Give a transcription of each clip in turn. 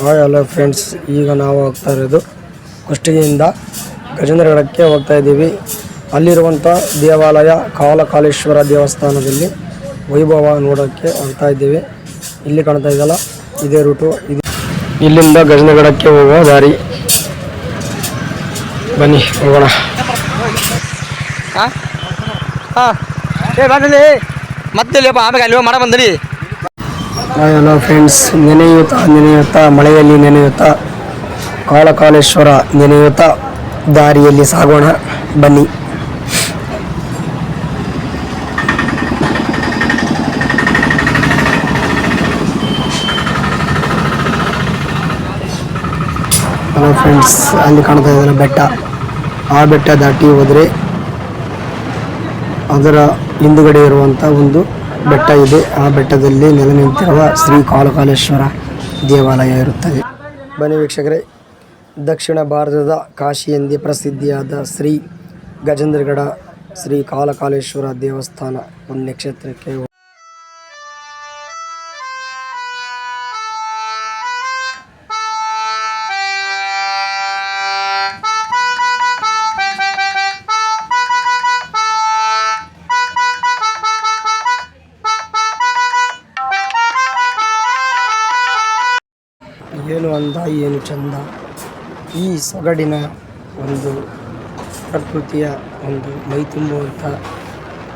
Hi hello friends ಈಗ ನಾವು ಹೋಗ್ತಾ ಇರೋದು ಕುಷ್ಟಗಿಯಿಂದ ಗಜೇಂದ್ರಗಡಕ್ಕೆ ಹೋಗ್ತಾ ಇದ್ದೀವಿ. ಅಲ್ಲಿರುವಂಥ ದೇವಾಲಯ ಕಾಲಕಾಲೇಶ್ವರ ದೇವಸ್ಥಾನದಲ್ಲಿ ವೈಭವ ನೋಡೋಕ್ಕೆ ಹೋಗ್ತಾ ಇದ್ದೀವಿ. ಇಲ್ಲಿ ಕಾಣ್ತಾ ಇದೆಯಲ್ಲ, ಇದೇ ರೂಟು. ಇದು ಇಲ್ಲಿಂದ ಗಜೇಂದ್ರಗಡಕ್ಕೆ ಹೋಗುವ ದಾರಿ. ಬನ್ನಿ, ಹೋಗೋಣ. ಹಾಂ ಹಾಂ ಏ ಮತ್ತೆ ಆಮೇಲೆ ಅಲ್ಲಿ ಮಾಡ ಬಂದಿರಿ. ಹಲೋ ಫ್ರೆಂಡ್ಸ್ ನೆನೆಯುತ್ತ ನೆನೆಯುತ್ತ, ಮಳೆಯಲ್ಲಿ ನೆನೆಯುತ್ತ ಕಾಲಕಾಲೇಶ್ವರ ನೆನೆಯುತ್ತಾ, ದಾರಿಯಲ್ಲಿ ಸಾಗೋಣ, ಬನ್ನಿ. ಹಲೋ ಫ್ರೆಂಡ್ಸ್ ಅಲ್ಲಿ ಕಾಣ್ತಾ ಇದ್ದಾರೆ ಬೆಟ್ಟ. ಆ ಬೆಟ್ಟ ದಾಟಿ ಹೋದರೆ ಅದರ ಹಿಂದುಗಡೆ ಇರುವಂಥ ಒಂದು ಬೆಟ್ಟ ಇದೆ. ಆ ಬೆಟ್ಟದಲ್ಲಿ ನೆಲೆ ನಿಂತಿರುವ ಶ್ರೀ ಕಾಲಕಾಲೇಶ್ವರ ದೇವಾಲಯ ಇರುತ್ತದೆ. ಬನ್ನಿ ವೀಕ್ಷಕರೇ, ದಕ್ಷಿಣ ಭಾರತದ ಕಾಶಿ ಎಂದೇ ಪ್ರಸಿದ್ಧಿಯಾದ ಶ್ರೀ ಗಜೇಂದ್ರಗಡ ಶ್ರೀ ಕಾಲಕಾಲೇಶ್ವರ ದೇವಸ್ಥಾನ ಪುಣ್ಯಕ್ಷೇತ್ರಕ್ಕೆ ಅಂದ ಏನು ಚಂದ. ಈ ಸೊಗಡಿನ ಒಂದು ಪ್ರಕೃತಿಯ ಒಂದು ಮೈ ತುಂಬುವಂಥ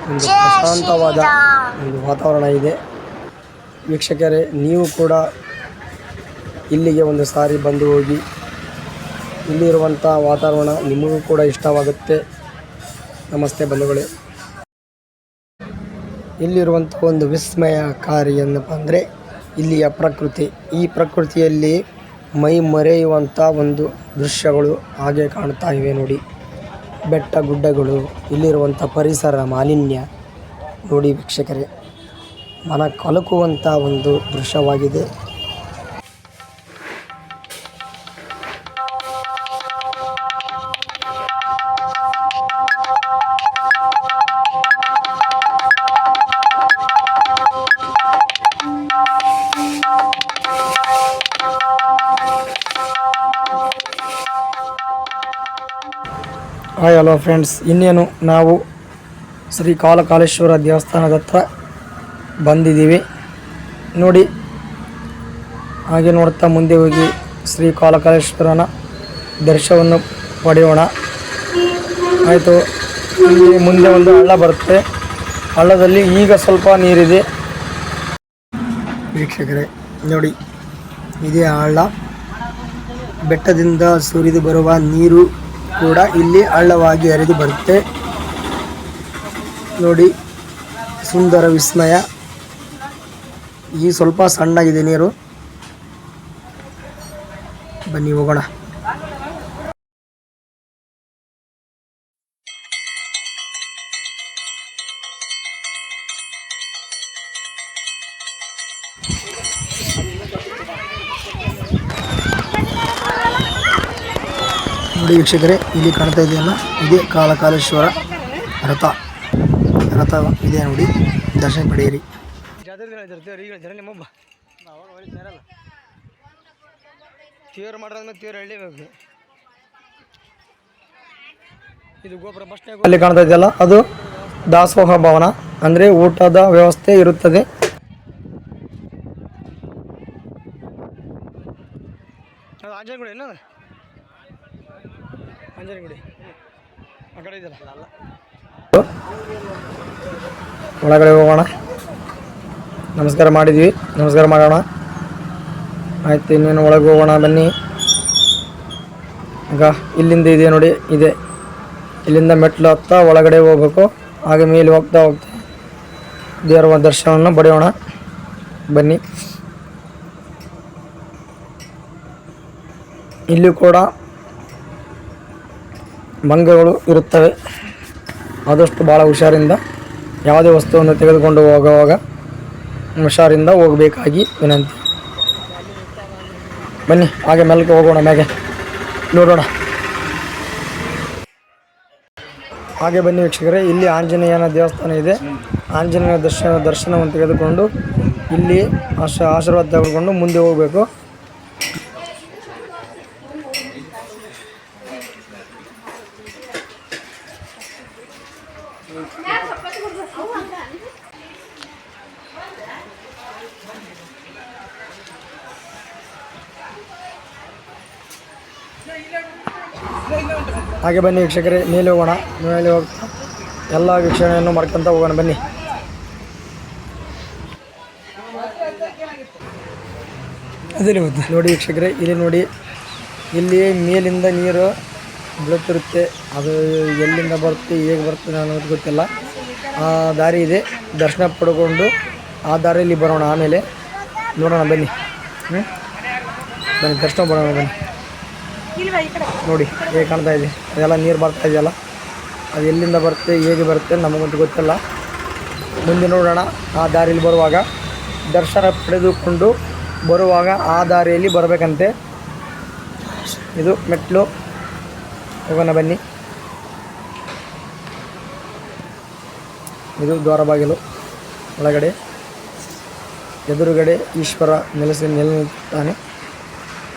ಒಂದು ಪ್ರಶಾಂತವಾದ ಒಂದು ವಾತಾವರಣ ಇದೆ. ವೀಕ್ಷಕರೇ ನೀವು ಕೂಡ ಇಲ್ಲಿಗೆ ಒಂದು ಸಾರಿ ಬಂದು ಹೋಗಿ. ಇಲ್ಲಿರುವಂಥ ವಾತಾವರಣ ನಿಮಗೂ ಕೂಡ ಇಷ್ಟವಾಗುತ್ತೆ. ನಮಸ್ತೆ ಬಂಧುಗಳೇ. ಇಲ್ಲಿರುವಂಥ ಒಂದು ವಿಸ್ಮಯಕಾರಿ ಏನಪ್ಪ ಅಂದರೆ ಇಲ್ಲಿಯ ಪ್ರಕೃತಿ. ಈ ಪ್ರಕೃತಿಯಲ್ಲಿ ಮೈ ಮರೆಯುವಂತ ಒಂದು ದೃಶ್ಯಗಳು ಹಾಗೆ ಕಾಣ್ತಾ ಇವೆ ನೋಡಿ. ಬೆಟ್ಟ ಗುಡ್ಡಗಳು, ಇಲ್ಲಿರುವಂತ ಪರಿಸರ ಮಾಲಿನ್ಯ ನೋಡಿ ವೀಕ್ಷಕರೇ. ಮನ ಕಲಕುವಂಥ ಒಂದು ದೃಶ್ಯವಾಗಿದೆ. ಹಾಯ್ ಹಲೋ ಫ್ರೆಂಡ್ಸ್ ಇನ್ನೇನು ನಾವು ಶ್ರೀ ಕಾಲಕಾಲೇಶ್ವರ ದೇವಸ್ಥಾನದ ಹತ್ರ ಬಂದಿದ್ದೀವಿ. ನೋಡಿ, ಹಾಗೆ ನೋಡ್ತಾ ಮುಂದೆ ಹೋಗಿ ಶ್ರೀ ಕಾಲಕಾಲೇಶ್ವರನ ದರ್ಶನವನ್ನು ಪಡೆಯೋಣ. ಆಯಿತು, ಇಲ್ಲಿ ಮುಂದೆ ಒಂದು ಹಳ್ಳ ಬರುತ್ತೆ. ಹಳ್ಳದಲ್ಲಿ ಈಗ ಸ್ವಲ್ಪ ನೀರಿದೆ. ವೀಕ್ಷಕರೇ, ನೋಡಿ, ಇದೇ ಹಳ್ಳ. ಬೆಟ್ಟದಿಂದ ಸುರಿದು ಬರುವ ನೀರು ಕೂಡ ಇಲ್ಲಿ ಹಳ್ಳವಾಗಿ ಹರಿದು ಬರುತ್ತೆ. ನೋಡಿ ಸುಂದರ ವಿಸ್ಮಯ. ಈ ಸ್ವಲ್ಪ ಸಣ್ಣಗಿದೆ ನೀರು. ಬನ್ನಿ ಹೋಗೋಣ. ನೋಡಿ ವೀಕ್ಷಕರೇ ಇಲ್ಲಿ ಕಾಣ್ತಾ ಇದೆಯಲ್ಲ ಇದೇ ಕಾಲಕಾಲೇಶ್ವರ ರಥ. ರಥ ಇದೆ ನೋಡಿ ದರ್ಶನ ಪಡೆಯಿರಿ. ತೇರು ಮಾಡೋದ್ಮೇಲೆ ತೇರು ಎಳಿಬೇಕು ಇದು ಗೋಪುರ ಬಸ್ ಅಲ್ಲಿ ಕಾಣ್ತಾ ಇದೆಯಲ್ಲ ಅದು ದಾಸೋಹ ಭವನ. ಅಂದರೆ ಊಟದ ವ್ಯವಸ್ಥೆ ಇರುತ್ತದೆ. ಅದು ಆಂಜನೇಯ ಗುಡಿ ಏನು ಆಂಜನೇಯ ಗುಡಿ ಆ ಕಡೆ ಇದೆಯಲ್ಲ? ಒಳಗಡೆ ಹೋಗೋಣ. ನಮಸ್ಕಾರ ಮಾಡಿದ್ವಿ. ನಮಸ್ಕಾರ ಮಾಡೋಣ. ಆಯ್ತು, ಇನ್ನೇನು ಒಳಗೆ ಹೋಗೋಣ ಬನ್ನಿ. ಈಗ ಇಲ್ಲಿಂದ ಇದೆ ನೋಡಿ, ಇದೆ. ಇಲ್ಲಿಂದ ಮೆಟ್ಲು ಹತ್ತಾ ಒಳಗಡೆ ಹೋಗ್ಬೇಕು. ಹಾಗೆ ಮೇಲೆ ಹೋಗ್ತಾ ಹೋಗ್ತಾ ದೇವರ ದರ್ಶನವನ್ನು ಪಡೆಯೋಣ. ಬನ್ನಿ. ಇಲ್ಲಿ ಕೂಡ ಮಂಗಗಳು ಇರುತ್ತವೆ. ಆದಷ್ಟು ಭಾಳ ಹುಷಾರಿಂದ ಯಾವುದೇ ವಸ್ತುವನ್ನು ತೆಗೆದುಕೊಂಡು ಹೋಗುವಾಗ ಹುಷಾರಿಂದ ಹೋಗಬೇಕಾಗಿ ವಿನಂತಿ. ಬನ್ನಿ, ಹಾಗೆ ಮೇಲಕ್ಕೆ ಹೋಗೋಣ ಮ್ಯಾಗೆ. ನೋಡೋಣ. ಹಾಗೆ ಬನ್ನಿ ವೀಕ್ಷಕರೇ, ಇಲ್ಲಿ ಆಂಜನೇಯನ ದೇವಸ್ಥಾನ ಇದೆ. ಆಂಜನೇಯ ದರ್ಶನ, ದರ್ಶನವನ್ನು ತೆಗೆದುಕೊಂಡು ಇಲ್ಲಿ ಆಶ ಆಶೀರ್ವಾದ ತೆಗೆದುಕೊಂಡು ಮುಂದೆ ಹೋಗಬೇಕು. ಹಾಗೆ ಬನ್ನಿ ವೀಕ್ಷಕರೇ ಮೇಲೆ ಹೋಗೋಣ ಮೇಲೆ ಹೋಗ್ತಾ ಎಲ್ಲ ವೀಕ್ಷಣೆಯನ್ನು ಮಾಡ್ಕೊಂತ ಹೋಗೋಣ ಬನ್ನಿ. ಅದೇ ನೋಡಿ ವೀಕ್ಷಕರೇ ಇಲ್ಲಿ ನೋಡಿ ಇಲ್ಲಿ ಮೇಲಿಂದ ನೀರು ಬೀಳುತ್ತಿರುತ್ತೆ. ಅದು ಎಲ್ಲಿಂದ ಬರುತ್ತೆ ಹೇಗೆ ಬರುತ್ತೆ ಅನ್ನೋದು ಗೊತ್ತಿಲ್ಲ. ಆ ದಾರಿ ಇದೆ ದರ್ಶನ ಪಡ್ಕೊಂಡು ಆ ದಾರಿಯಲ್ಲಿ ಬರೋಣ ಆಮೇಲೆ. ನೋಡೋಣ ಬನ್ನಿ. ಹ್ಞೂ ಬನ್ನಿ ದರ್ಶನ ಬರೋಣ ಬನ್ನಿ. ನೋಡಿ, ಹೇಗೆ ಕಾಣ್ತಾ ಇದೆ? ಅದೆಲ್ಲ ನೀರು ಬರ್ತಾ ಇದೆಯಲ್ಲ? ಅದು ಎಲ್ಲಿಂದ ಬರುತ್ತೆ, ಹೇಗೆ ಬರುತ್ತೆ ನಮಗಂತೂ ಗೊತ್ತಿಲ್ಲ. ಮುಂದೆ ನೋಡೋಣ, ಆ ದಾರಿಯಲ್ಲಿ ಬರುವಾಗ. ದರ್ಶನ ಪಡೆದುಕೊಂಡು ಬರುವಾಗ ಆ ದಾರಿಯಲ್ಲಿ ಬರಬೇಕಂತೆ. ಇದು ಮೆಟ್ಲು. ಹೋಗೋಣ ಬನ್ನಿ. ಇದು ದ್ವಾರ ಬಾಗಿಲು ಒಳಗಡೆ. ಎದುರುಗಡೆ ಈಶ್ವರ ನೆಲೆಸಿ ನೆಲೆನಿಂತಾನೆ.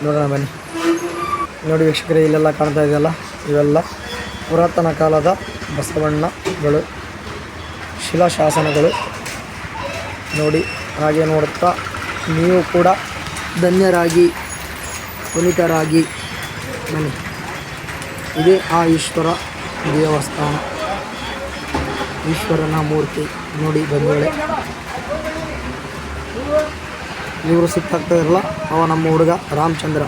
ನೋಡೋಣ ಬನ್ನಿ. ನೋಡಿ ವೀಕ್ಷಕರೇ, ಇಲ್ಲೆಲ್ಲ ಕಾಣ್ತಾ ಇದೆಯಲ್ಲ? ಇವೆಲ್ಲ ಪುರಾತನ ಕಾಲದ ಬಸವಣ್ಣಗಳು, ಶಿಲಾಶಾಸನಗಳು. ನೋಡಿ, ಹಾಗೆ ನೋಡುತ್ತಾ ನೀವು ಕೂಡ ಧನ್ಯರಾಗಿ, ಪುನೀತರಾಗಿ ಬನ್ನಿ. ಇದೇ ಆ ಈಶ್ವರ ದೇವಸ್ಥಾನ, ಈಶ್ವರನ ಮೂರ್ತಿ. ನೋಡಿ ಬಂಧುಗಳೇ, ಇವರು ಸಿಕ್ಕಾಗ್ತಾ ಇರಲ್ಲ ಅವ ನಮ್ಮ ಹುಡುಗ ರಾಮಚಂದ್ರ.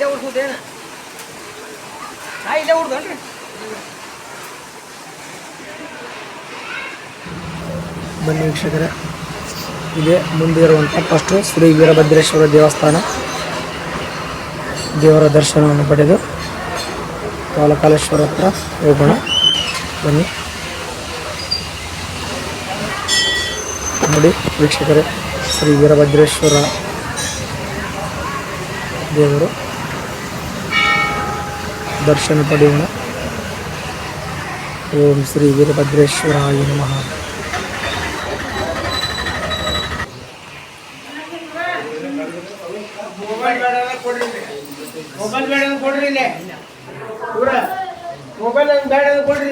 ಇಲ್ಲೇ ಉಡ್ಸೋದೇನು ನಾ ಇಲ್ಲೇ ಉಡ್ದನ್ರಿ ಬನ್ನಿ ವೀಕ್ಷಕರ, ಇದೇ ಮುಂದೆ ಇರುವಂಥ ಫಸ್ಟು ಶ್ರೀ ವೀರಭದ್ರೇಶ್ವರ ದೇವಸ್ಥಾನ. ದೇವರ ದರ್ಶನವನ್ನು ಪಡೆದು ಕಾಲಕಾಲೇಶ್ವರ ಹತ್ರ ಹೋಗೋಣ. ಬನ್ನಿ. ನೋಡಿ ವೀಕ್ಷಕರೇ, ಶ್ರೀ ವೀರಭದ್ರೇಶ್ವರ ದೇವರು. ದರ್ಶನ ಪಡೆಯೋಣ ಓಂ ಶ್ರೀ ವೀರಭದ್ರೇಶ್ವರಾಯ ನಮಃ ಮೊಬೈಲ್ ಬೇಡ ಅಂತ ಕೊಡ್ರಿ ಇಲ್ಲಿ ಪೂರ ಮೊಬೈಲ್ ಬೇಡ ಅಂತ ಕೊಡ್ರಿ